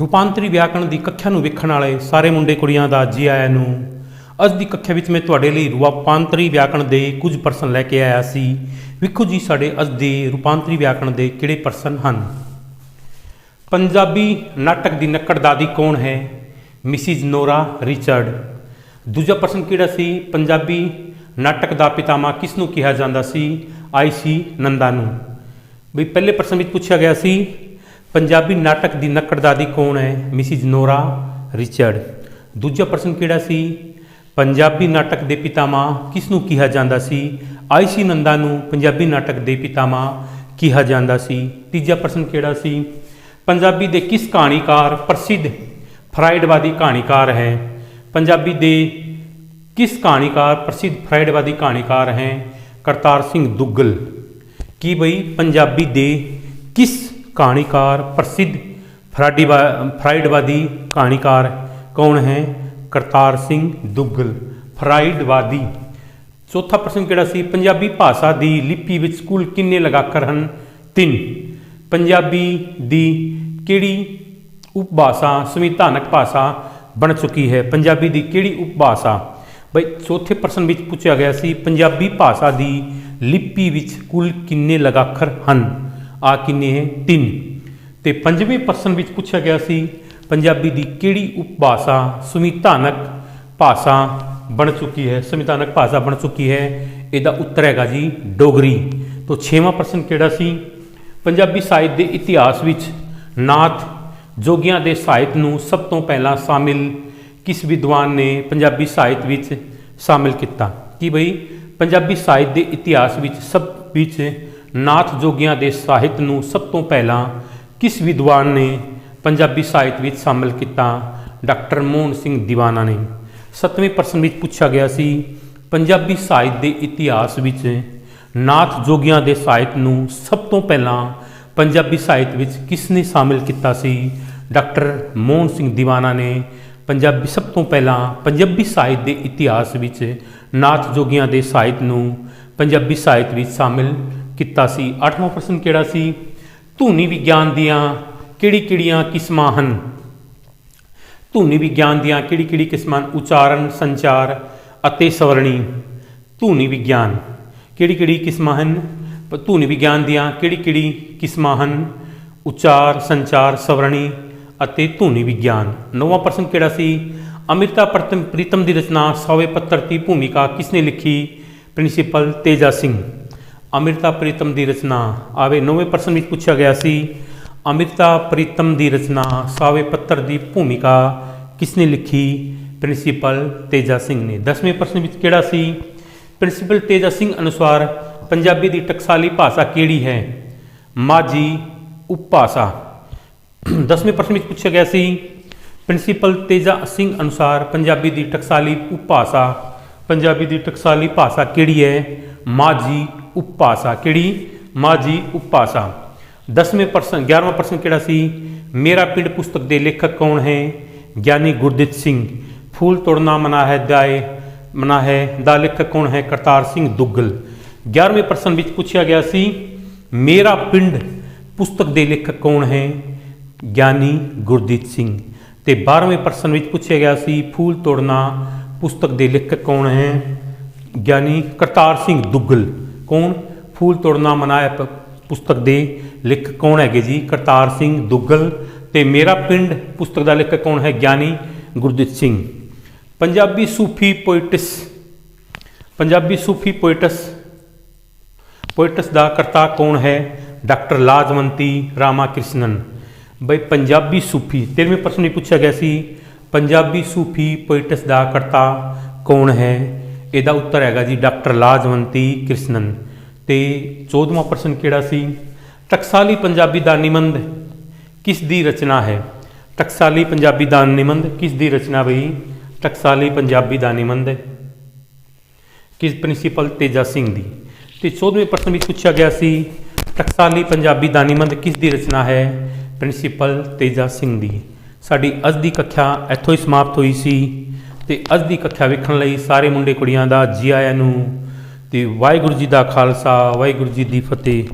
ਰੂਪਾਂਤਰੀ ਵਿਆਕਰਣ ਦੀ ਕੱਖਿਆ ਨੂੰ ਵੇਖਣ ਵਾਲੇ ਸਾਰੇ ਮੁੰਡੇ ਕੁੜੀਆਂ ਦਾ ਜੀ ਆਇਆਂ ਨੂੰ। ਅੱਜ ਦੀ ਕੱਖਿਆ ਵਿੱਚ ਮੈਂ ਤੁਹਾਡੇ ਲਈ ਰੂਪਾਂਤਰੀ ਵਿਆਕਰਣ ਦੇ ਕੁਝ ਪ੍ਰਸ਼ਨ ਲੈ ਕੇ ਆਇਆ ਸੀ। ਵੇਖੋ ਜੀ, ਸਾਡੇ ਅੱਜ ਦੇ ਰੂਪਾਂਤਰੀ ਵਿਆਕਰਣ ਦੇ ਕਿਹੜੇ ਪ੍ਰਸ਼ਨ ਹਨ? ਪੰਜਾਬੀ ਨਾਟਕ ਦੀ ਨੱਕੜ ਦਾਦੀ ਕੌਣ ਹੈ? Mrs Nora Richard. ਦੂਜਾ ਪ੍ਰਸ਼ਨ ਕਿਹੜਾ ਸੀ? ਪੰਜਾਬੀ ਨਾਟਕ ਦਾ ਪਿਤਾਮਾ ਕਿਸ ਨੂੰ ਕਿਹਾ ਜਾਂਦਾ ਸੀ? ਆਈਸੀ ਨੰਦਾ ਨੂੰ ਵੀ ਪਹਿਲੇ ਪ੍ਰਸ਼ਨ ਵਿੱਚ ਪੁੱਛਿਆ ਗਿਆ ਸੀ ਪੰਜਾਬੀ ਨਾਟਕ ਦੀ ਨੱਕੜਦਾਦੀ ਕੌਣ ਹੈ? Mrs Nora Richard. ਦੂਜਾ ਪ੍ਰਸ਼ਨ ਕਿਹੜਾ ਸੀ? ਪੰਜਾਬੀ ਨਾਟਕ ਦੇ ਪਿਤਾਮਾ ਕਿਸ ਨੂੰ ਕਿਹਾ ਜਾਂਦਾ ਸੀ? ਆਈਸੀ ਨੰਦਾ ਨੂੰ ਪੰਜਾਬੀ ਨਾਟਕ ਦੇ ਪਿਤਾਮਾ ਕਿਹਾ ਜਾਂਦਾ ਸੀ। ਤੀਜਾ ਪ੍ਰਸ਼ਨ ਕਿਹੜਾ ਸੀ? ਪੰਜਾਬੀ ਦੇ ਕਿਸ ਕਹਾਣੀਕਾਰ ਪ੍ਰਸਿੱਧ ਫਰਾਇਡਵਾਦੀ ਕਹਾਣੀਕਾਰ ਹੈ? ਪੰਜਾਬੀ ਦੇ ਕਿਸ ਕਹਾਣੀਕਾਰ ਪ੍ਰਸਿੱਧ ਫਰਾਇਡਵਾਦੀ ਕਹਾਣੀਕਾਰ ਹੈ? ਕਰਤਾਰ ਸਿੰਘ ਦੁੱਗਲ। ਕੀ ਬਈ? ਪੰਜਾਬੀ ਦੇ ਕਿਸ ਕਹਾਣੀਕਾਰ ਪ੍ਰਸਿੱਧ ਫਰਾਡੀਵਾ ਫਰਾਇਡਵਾਦੀ ਕਹਾਣੀਕਾਰ ਕੌਣ ਹੈ? ਕਰਤਾਰ ਸਿੰਘ ਦੁੱਗਲ, ਫਰਾਈਡਵਾਦੀ। ਚੌਥਾ ਪ੍ਰਸ਼ਨ ਕਿਹੜਾ ਸੀ? ਪੰਜਾਬੀ ਭਾਸ਼ਾ ਦੀ ਲਿਪੀ ਵਿੱਚ ਕੁੱਲ ਕਿੰਨੇ ਲਗਾਕਰ ਹਨ? ਤਿੰਨ। ਪੰਜਾਬੀ ਦੀ ਕਿਹੜੀ ਉਪਭਾਸ਼ਾ ਸੰਵਿਧਾਨਕ ਭਾਸ਼ਾ ਬਣ ਚੁੱਕੀ ਹੈ? ਪੰਜਾਬੀ ਦੀ ਕਿਹੜੀ ਉਪਭਾਸ਼ਾ? ਬਈ, ਚੌਥੇ ਪ੍ਰਸ਼ਨ ਵਿੱਚ ਪੁੱਛਿਆ ਗਿਆ ਸੀ, ਪੰਜਾਬੀ ਭਾਸ਼ਾ ਦੀ ਲਿਪੀ ਵਿੱਚ ਕੁੱਲ ਕਿੰਨੇ ਲਗਾਖਰ ਹਨ? ਆ ਕਿੰਨੇ ਹੈ? ਤਿੰਨ। ਤੇ ਪੰਜਵੇਂ ਪ੍ਰਸ਼ਨ ਵਿੱਚ ਪੁੱਛਿਆ ਗਿਆ ਸੀ, ਪੰਜਾਬੀ ਦੀ ਕਿਹੜੀ ਉਪਭਾਸ਼ਾ ਸੰਵਿਧਾਨਕ ਭਾਸ਼ਾ ਬਣ ਚੁੱਕੀ ਹੈ? ਸੰਵਿਧਾਨਕ ਭਾਸ਼ਾ ਬਣ ਚੁੱਕੀ ਹੈ। ਇਹਦਾ ਉੱਤਰ ਹੈਗਾ ਜੀ, ਡੋਗਰੀ। ਤੋਂ ਛੇਵਾਂ ਪ੍ਰਸ਼ਨ ਕਿਹੜਾ ਸੀ? ਪੰਜਾਬੀ ਸਾਹਿਤ ਦੇ ਇਤਿਹਾਸ ਵਿੱਚ ਨਾਥ ਜੋਗੀਆਂ ਦੇ ਸਾਹਿਤ ਨੂੰ ਸਭ ਤੋਂ ਪਹਿਲਾਂ ਸ਼ਾਮਿਲ ਕਿਸ ਵਿਦਵਾਨ ਨੇ ਪੰਜਾਬੀ ਸਾਹਿਤ ਵਿੱਚ ਸ਼ਾਮਿਲ ਕੀਤਾ? ਕੀ ਬਈ? ਪੰਜਾਬੀ ਸਾਹਿਤ ਦੇ ਇਤਿਹਾਸ ਵਿੱਚ ਸਭ ਵਿੱਚ ਨਾਥ ਜੋਗੀਆਂ ਦੇ ਸਾਹਿਤ ਨੂੰ ਸਭ ਤੋਂ ਪਹਿਲਾਂ ਕਿਸ ਵਿਦਵਾਨ ਨੇ ਪੰਜਾਬੀ ਸਾਹਿਤ ਵਿੱਚ ਸ਼ਾਮਿਲ ਕੀਤਾ? ਡਾਕਟਰ ਮੋਹਨ ਸਿੰਘ ਦੀਵਾਨਾ ਨੇ। ਸੱਤਵੇਂ ਪ੍ਰਸ਼ਨ ਵਿੱਚ ਪੁੱਛਿਆ ਗਿਆ ਸੀ, ਪੰਜਾਬੀ ਸਾਹਿਤ ਦੇ ਇਤਿਹਾਸ ਵਿੱਚ ਨਾਥ ਜੋਗੀਆਂ ਦੇ ਸਾਹਿਤ ਨੂੰ ਸਭ ਤੋਂ ਪਹਿਲਾਂ ਪੰਜਾਬੀ ਸਾਹਿਤ ਵਿੱਚ ਕਿਸ ਨੇ ਸ਼ਾਮਿਲ ਕੀਤਾ ਸੀ? ਡਾਕਟਰ ਮੋਹਨ ਸਿੰਘ ਦੀਵਾਨਾ ਨੇ ਪੰਜਾਬੀ ਸਭ ਤੋਂ ਪਹਿਲਾਂ ਪੰਜਾਬੀ ਸਾਹਿਤ ਦੇ ਇਤਿਹਾਸ ਵਿੱਚ ਨਾਥ ਜੋਗੀਆਂ ਦੇ ਸਾਹਿਤ ਨੂੰ ਪੰਜਾਬੀ ਸਾਹਿਤ ਵਿੱਚ ਸ਼ਾਮਿਲ ਕੀਤਾ ਸੀ। ਅੱਠਵਾਂ ਪ੍ਰਸ਼ਨ ਕਿਹੜਾ ਸੀ? ਧੁਨੀ ਵਿਗਿਆਨ ਦੀਆਂ ਕਿਹੜੀ-ਕਿਹੜੀਆਂ ਕਿਸਮਾਂ ਹਨ? ਧੁਨੀ ਵਿਗਿਆਨ ਦੀਆਂ ਕਿਹੜੀ-ਕਿਹੜੀ ਕਿਸਮਾਂ ਉਚਾਰਨ, ਸੰਚਾਰ ਅਤੇ ਸਵਰਣੀ। ਧੁਨੀ ਵਿਗਿਆਨ ਕਿਹੜੀ-ਕਿਹੜੀ ਕਿਸਮਾਂ ਹਨ? ਪ- ਧੁਨੀ ਵਿਗਿਆਨ ਦੀਆਂ ਕਿਹੜੀ-ਕਿਹੜੀ ਕਿਸਮਾਂ ਹਨ? ਉਚਾਰ, ਸੰਚਾਰ, ਸਵਰਣੀ ਅਤੇ ਧੁਨੀ ਵਿਗਿਆਨ। ਨੌਵਾਂ ਪ੍ਰਸ਼ਨ ਕਿਹੜਾ ਸੀ? ਅਮ੍ਰਿਤਾ ਪ੍ਰਤਮ ਪ੍ਰੀਤਮ ਦੀ ਰਚਨਾ ਸੌਵੇ ਪੱਤਰ ਦੀ ਭੂਮਿਕਾ ਕਿਸਨੇ ਲਿਖੀ? ਪ੍ਰਿੰਸੀਪਲ ਤੇਜਾ ਸਿੰਘ। ਅਮ੍ਰਿਤਾ ਪ੍ਰੀਤਮ ਦੀ ਰਚਨਾ। ਆਵੇ, ਨੌਵੇਂ ਪ੍ਰਸ਼ਨ ਵਿੱਚ ਪੁੱਛਿਆ ਗਿਆ ਸੀ, ਅਮ੍ਰਿਤਾ ਪ੍ਰੀਤਮ ਦੀ ਰਚਨਾ ਸਾਵੇ ਪੱਤਰ ਦੀ ਭੂਮਿਕਾ ਕਿਸਨੇ ਲਿਖੀ? ਪ੍ਰਿੰਸੀਪਲ ਤੇਜਾ ਸਿੰਘ ਨੇ। 10ਵੇਂ ਪ੍ਰਸ਼ਨ ਵਿੱਚ ਕਿਹੜਾ ਸੀ? ਪ੍ਰਿੰਸੀਪਲ ਤੇਜਾ ਸਿੰਘ ਅਨੁਸਾਰ ਪੰਜਾਬੀ ਦੀ ਟਕਸਾਲੀ ਭਾਸ਼ਾ ਕਿਹੜੀ ਹੈ? ਮਾਝੀ ਉਪਭਾਸ਼ਾ। 10ਵੇਂ ਪ੍ਰਸ਼ਨ ਵਿੱਚ ਪੁੱਛਿਆ ਗਿਆ ਸੀ ਪ੍ਰਿੰਸੀਪਲ ਤੇਜਾ ਸਿੰਘ ਅਨੁਸਾਰ ਪੰਜਾਬੀ ਦੀ ਟਕਸਾਲੀ ਉਪਭਾਸ਼ਾ, ਪੰਜਾਬੀ ਦੀ ਟਕਸਾਲੀ ਭਾਸ਼ਾ ਕਿਹੜੀ ਹੈ? ਮਾਝੀ ਉਪਭਾਸ਼ਾ, ਕਿਹੜੀ? ਮਾਝੀ ਉਪਭਾਸ਼ਾ। 10ਵੇਂ ਪ੍ਰਸ਼ਨ 11ਵਾਂ ਪ੍ਰਸ਼ਨ ਕਿਹੜਾ ਸੀ? ਮੇਰਾ ਪਿੰਡ ਪੁਸਤਕ ਦੇ ਲੇਖਕ ਕੌਣ ਹੈ? ਗਿਆਨੀ ਗੁਰਦਿੱਤ ਸਿੰਘ। ਫੂਲ ਤੋੜਨਾ ਮਨਾ ਹੈ ਦਾਏ, ਮਨਾ ਹੈ ਦਾ ਲੇਖਕ ਕੌਣ ਹੈ? ਕਰਤਾਰ ਸਿੰਘ ਦੁੱਗਲ। 11ਵੇਂ ਪ੍ਰਸ਼ਨ ਵਿੱਚ ਪੁੱਛਿਆ ਗਿਆ ਸੀ, ਮੇਰਾ ਪਿੰਡ ਪੁਸਤਕ ਦੇ ਲੇਖਕ ਕੌਣ ਹੈ? ਗਿਆਨੀ ਗੁਰਦੀਪ ਸਿੰਘ। ਤੇ 12ਵੇਂ ਪ੍ਰਸ਼ਨ ਵਿੱਚ ਪੁੱਛਿਆ ਗਿਆ ਸੀ, ਫੂਲ ਤੋੜਨਾ ਪੁਸਤਕ ਦੇ ਲੇਖਕ ਕੌਣ ਹੈ? ਗਿਆਨੀ ਕਰਤਾਰ ਸਿੰਘ ਦੁੱਗਲ। ਕੌਣ? ਫੂਲ ਤੋੜਨਾ ਮਨਾਇਆ ਪ- ਪੁਸਤਕ ਦੇ ਲੇਖਕ ਕੌਣ ਹੈਗੇ ਜੀ? ਕਰਤਾਰ ਸਿੰਘ ਦੁੱਗਲ ਤੇ ਮੇਰਾ ਪਿੰਡ ਪੁਸਤਕ ਦਾ ਲੇਖਕ ਕੌਣ ਹੈ? Giani Gurdeep Singh. Punjabi Sufi poets, Punjabi Sufi poets poets ਦਾ ਕਰਤਾ ਕੌਣ ਹੈ? ਡਾਕਟਰ ਲਾਜਵੰਤੀ ਰਾਮਾ ਕ੍ਰਿਸ਼ਨਨ ਬਈ ਪੰਜਾਬੀ ਸੂਫੀ 13ਵੇਂ ਪ੍ਰਸ਼ਨ ਵਿੱਚ ਪੁੱਛਿਆ ਗਿਆ ਸੀ। ਪੰਜਾਬੀ ਸੂਫੀ ਪੋਇਟਸ ਦਾ ਕਰਤਾ ਕੌਣ ਹੈ? ਇਹਦਾ ਉੱਤਰ ਹੈਗਾ ਜੀ ਡਾਕਟਰ ਲਾਜਵੰਤੀ ਕ੍ਰਿਸ਼ਨਨ। ਤੇ 14ਵਾਂ ਪ੍ਰਸ਼ਨ ਕਿਹੜਾ ਸੀ? ਟਕਸਾਲੀ ਪੰਜਾਬੀ ਦਾਨੀਮੰਦ ਕਿਸ ਦੀ ਰਚਨਾ ਹੈ? ਟਕਸਾਲੀ ਪੰਜਾਬੀ ਦਾਨੀਮੰਦ ਕਿਸ ਦੀ ਰਚਨਾ ਬਈ? ਟਕਸਾਲੀ ਪੰਜਾਬੀ ਦਾਨੀਮੰਦ ਕਿਸ ਪ੍ਰਿੰਸੀਪਲ ਤੇਜਾ ਸਿੰਘ ਦੀ। ਤੇ 14ਵੇਂ ਪ੍ਰਸ਼ਨ ਵਿੱਚ ਪੁੱਛਿਆ ਗਿਆ ਸੀ, ਟਕਸਾਲੀ ਪੰਜਾਬੀ ਦਾਨੀਮੰਦ ਕਿਸ ਦੀ ਰਚਨਾ ਹੈ? ਪ੍ਰਿੰਸੀਪਲ ਤੇਜਾ ਸਿੰਘ ਦੀ। ਸਾਡੀ ਅੱਜ ਦੀ ਕੱਖਿਆ ਇੱਥੋਂ ਹੀ ਸਮਾਪਤ ਹੋਈ ਸੀ। ਤੇ ਅੱਜ ਦੀ ਕੱਖਿਆ ਵੇਖਣ ਲਈ ਸਾਰੇ ਮੁੰਡੇ ਕੁੜੀਆਂ ਦਾ ਜੀ ਆਇਆਂ ਨੂੰ ਤੇ ਵਾਹਿਗੁਰੂ ਜੀ ਦਾ ਖਾਲਸਾ, ਵਾਹਿਗੁਰੂ ਜੀ ਦੀ ਫਤਿਹ।